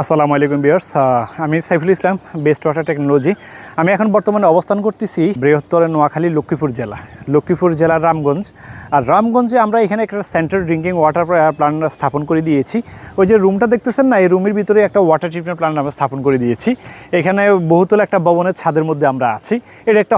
আসসালামু আলাইকুম বিয়ার্স আমি Saiful Islam best water technology আমি এখন বর্তমানে অবস্থান করতেছি বৃহত্তর নোয়াখালী লক্ষ্মীপুর জেলা, লক্ষ্মীপুর জেলার রামগঞ্জ। আর রামগঞ্জে আমরা এখানে একটা সেন্ট্রাল ড্রিঙ্কিং ওয়াটার প্ল্যান্ট স্থাপন করে দিয়েছি। ওই যে রুমটা দেখতেছেন না, এই রুমের ভিতরে একটা ওয়াটার ট্রিটমেন্ট প্ল্যান্ট আমরা স্থাপন করে দিয়েছি। এখানে বহুতল একটা ভবনের ছাদের মধ্যে আমরা আছি। এটা একটা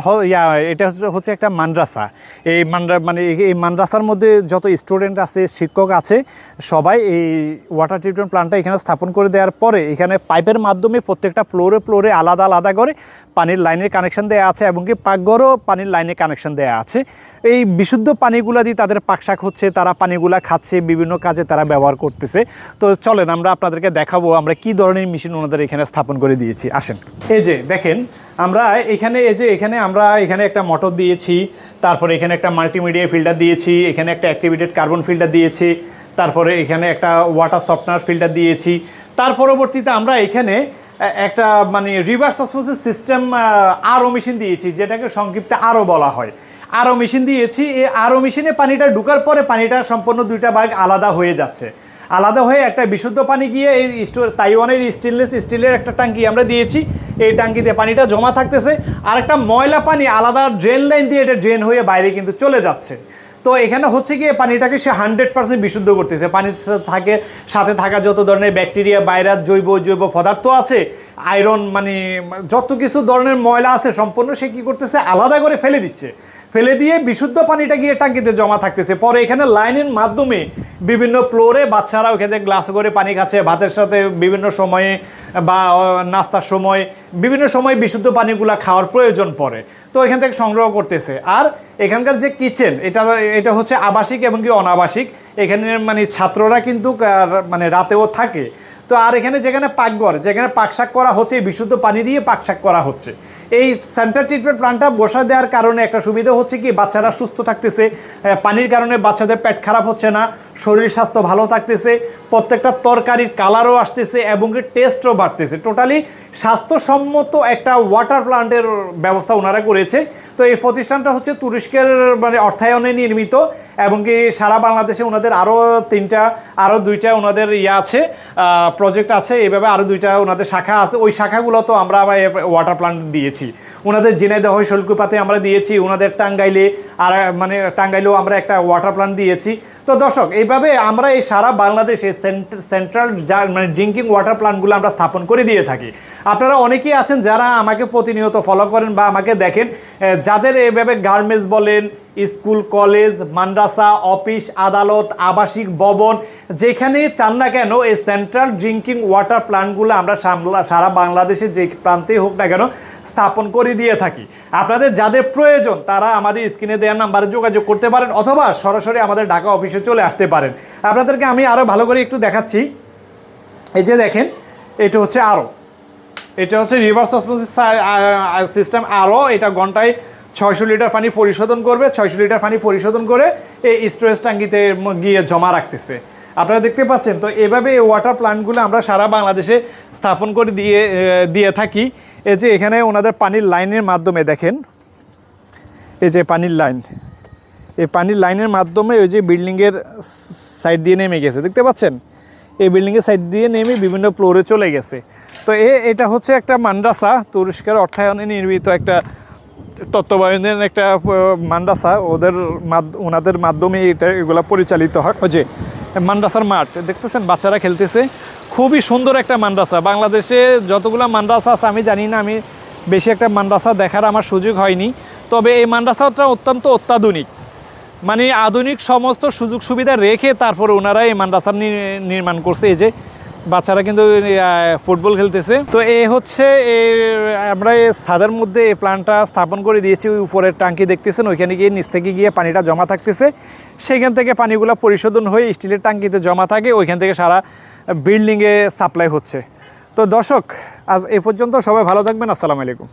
এটা হচ্ছে- একটা মাদ্রাসা। এই মান্ডা মানে এই- এই মাদ্রাসার মধ্যে যত স্টুডেন্ট আছে, শিক্ষক আছে, সবাই এই ওয়াটার ট্রিটমেন্ট প্ল্যান্টটা এখানে স্থাপন করে দেওয়ার পরে এখানে পাইপের মাধ্যমে প্রত্যেকটা ফ্লোরে ফ্লোরে আলাদা আলাদা করে পানির লাইনের কানেকশন দেওয়া আছে এবং কি পাকঘরও পানির লাইনের কানেকশন দেওয়া আছে। এই বিশুদ্ধ পানিগুলা দিয়ে তাদের পাকশাক হচ্ছে, তারা পানিগুলা খাচ্ছে, বিভিন্ন কাজে তারা ব্যবহার করতেছে। তো চলেন আমরা আপনাদেরকে দেখাবো আমরা কি ধরনের মেশিন ওনাদের এখানে স্থাপন করে দিয়েছি। আসেন। এই যে দেখেন, আমরা এখানে, এই যে এখানে আমরা এখানে একটা মোটর দিয়েছি, তারপরে এখানে একটা মাল্টিমিডিয়া ফিল্টার দিয়েছি, এখানে একটা অ্যাক্টিভেটেড কার্বন ফিল্টার দিয়েছি, তারপরে এখানে একটা ওয়াটার সফটনার ফিল্টার দিয়েছি তার পরবর্তীতে আমরা এখানে একটা মানে রিভার্স অসমোসিস সিস্টেম আরও মেশিন দিয়েছি, যেটাকে সংক্ষিপ্তে আরও বলা হয়। আরও মেশিন দিয়েছি, এই আরও মেশিনে পানিটা ঢুকার পরে পানিটা সম্পূর্ণ দুইটা ভাগ আলাদা হয়ে যাচ্ছে। আলাদা হয়ে একটা বিশুদ্ধ পানি গিয়ে এই স্টোর তাইওয়ানের স্টেনলেস স্টিলের একটা ট্যাঙ্কি আমরা দিয়েছি। এই ট্যাঙ্কিতে পানিটা জমা থাকতেছে। আর একটা ময়লা পানি আলাদা ড্রেন লাইন দিয়ে এটা ড্রেন হয়ে বাইরে কিন্তু চলে যাচ্ছে। তো এখানে হচ্ছে গিয়ে পানিটাকে সে হান্ড্রেড পার্সেন্ট বিশুদ্ধ করতেছে। পানির থাকে, সাথে থাকা যত ধরনের ব্যাকটেরিয়া ভাইরাস জৈব জৈব পদার্থ আছে আয়রন মানে যত কিছু ধরনের ময়লা আছে সম্পূর্ণ, সে কী করতেছে, আলাদা করে ফেলে দিচ্ছে। ফেলে দিয়ে বিশুদ্ধ পানিটা গিয়ে টাঙ্কিতে জমা থাকতেছে। পরে এখানে লাইনের মাধ্যমে বিভিন্ন ফ্লোরে বাচ্চারা ওখানে গ্লাস করে পানি খাচ্ছে, ভাতের সাথে বিভিন্ন সময়ে বা নাস্তার সময়, বিভিন্ন সময় বিশুদ্ধ পানিগুলা খাওয়ার প্রয়োজন পড়ে। তো এখান থেকে সংগ্রহ করতেছে। আর এখানকার যে কিচেন, এটা এটা হচ্ছে আবাসিক এবং কি অনাবাসিক। এখানে মানে ছাত্ররা কিন্তু মানে রাতেও থাকে। তো আর এখানে যেখানে পাকঘর, যেখানে পাকশাক করা হচ্ছে বিশুদ্ধ পানি দিয়ে পাকশাক করা হচ্ছে। এই সেন্টার ট্রিটমেন্ট প্ল্যান্টটা বসা দেওয়ার কারণে একটা সুবিধা হচ্ছে কি, বাচ্চারা সুস্থ থাকতেছে। পানির কারণে বাচ্চাদের পেট খারাপ হচ্ছে না, শরীর স্বাস্থ্য ভালো থাকতেছে, প্রত্যেকটা তরকারির কালারও আসতেছে এবং টেস্টও বাড়তেছে। টোটালি স্বাস্থ্যসম্মত একটা ওয়াটার প্ল্যান্টের ব্যবস্থা ওনারা করেছে। তো এই প্রতিষ্ঠানটা হচ্ছে তুরস্কের মানে অর্থায়নে নির্মিত। এবং কি সারা বাংলাদেশে ওনাদের আরও তিনটা আরও দুইটা ওনাদের ইয়ে আছে প্রজেক্ট আছে, এভাবে আরও দুইটা ওনাদের শাখা আছে। ওই শাখাগুলো তো আমরা আবার ওয়াটার প্ল্যান্ট দিয়েছি। ওনাদের জেনেদহ শৈলকুপাতে আমরা দিয়েছি, ওনাদের টাঙ্গাইলে আর মানে টাঙ্গাইলেও আমরা একটা ওয়াটার প্ল্যান্ট দিয়েছি। তো দর্শক, এইভাবে আমরা এই সারা বাংলাদেশে সেন্ট্রাল মানে ড্রিঙ্কিং ওয়াটার প্ল্যান্টগুলো আমরা স্থাপন করে দিয়ে থাকি। আপনারা অনেকেই আছেন যারা আমাকে প্রতিনিয়ত ফলো করেন বা আমাকে দেখেন। যাদের এভাবে গার্মেন্টস বলেন, স্কুল, কলেজ, মাদ্রাসা, অফিস, আদালত, আবাসিক ভবন, যেখানে চান না কেন, এই সেন্ট্রাল ড্রিঙ্কিং ওয়াটার প্ল্যান্টগুলো আমরা সারা বাংলাদেশে যে প্রান্তেই হোক না কেন, স্থাপন করে দিয়ে থাকি। আপনাদের যাদের প্রয়োজন, তারা আমাদের স্ক্রিনে দেওয়ার নাম্বারে যোগাযোগ করতে পারেন অথবা সরাসরি আমাদের ঢাকা অফিসে চলে আসতে পারেন। আপনাদেরকে আমি আরও ভালো করে একটু দেখাচ্ছি। এই যে দেখেন, এটা হচ্ছে আরও এটা হচ্ছে রিভার্স অসমোসিস সিস্টেম আরও এটা ঘন্টায় ছয়শো লিটার পানি পরিশোধন করবে, ছয়শো লিটার পানি পরিশোধন করে এই স্টোরেজ ট্যাঙ্কিতে গিয়ে জমা রাখতেছে। আপনারা দেখতে পাচ্ছেন, তো এভাবে এই ওয়াটার প্ল্যান্টগুলো আমরা সারা বাংলাদেশে স্থাপন করে দিয়ে দিয়ে থাকি। এই যে এখানে ওনাদের পানির লাইনের মাধ্যমে দেখেন, এই যে পানির লাইন, এই পানির লাইনের মাধ্যমে ওই যে বিল্ডিংয়ের সাইড দিয়ে নেমে গেছে, দেখতে পাচ্ছেন? এই বিল্ডিংয়ের সাইড দিয়ে নেমে বিভিন্ন ফ্লোরে চলে গেছে। তো এ, এটা হচ্ছে একটা মাদ্রাসা তুরস্কের অর্থায়নে নির্মিত একটা তত্ত্বাবধানের একটা মান্ডাসা। ওদের ওনাদের মাধ্যমে এটা, এগুলো পরিচালিত হয়। যে মাদ্রাসার মাঠ, দেখতেছেন? বাচ্চারা খেলতেছে। খুবই সুন্দর একটা মান্ডাসা। বাংলাদেশে যতগুলো মাদ্রাসা আছে, আমি জানি না, আমি বেশি একটা মাদ্রাসা দেখার আমার সুযোগ হয়নি। তবে এই মান্ডাসাটা অত্যন্ত অত্যাধুনিক। মানে আধুনিক সমস্ত সুযোগ সুবিধা রেখে তারপরে ওনারা এই নি- নির্মাণ করছে। এই যে বাচ্চারা কিন্তু ফুটবল খেলতেছে। তো এ হচ্ছে আমরা এই ছাদের মধ্যে এই প্ল্যানটা স্থাপন করে দিয়েছি। ওই উপরের টাঙ্কি দেখতেছেন, ওইখানে গিয়ে নিচ থেকে গিয়ে পানিটা জমা থাকতেছে। সেখান থেকে পানিগুলো পরিশোধন হয়ে স্টিলের টাঙ্কিতে জমা থাকে। ওইখান থেকে সারা বিল্ডিংয়ে সাপ্লাই হচ্ছে। তো দর্শক, আজ এ পর্যন্ত সবাই ভালো থাকবেন। আসসালামু আলাইকুম।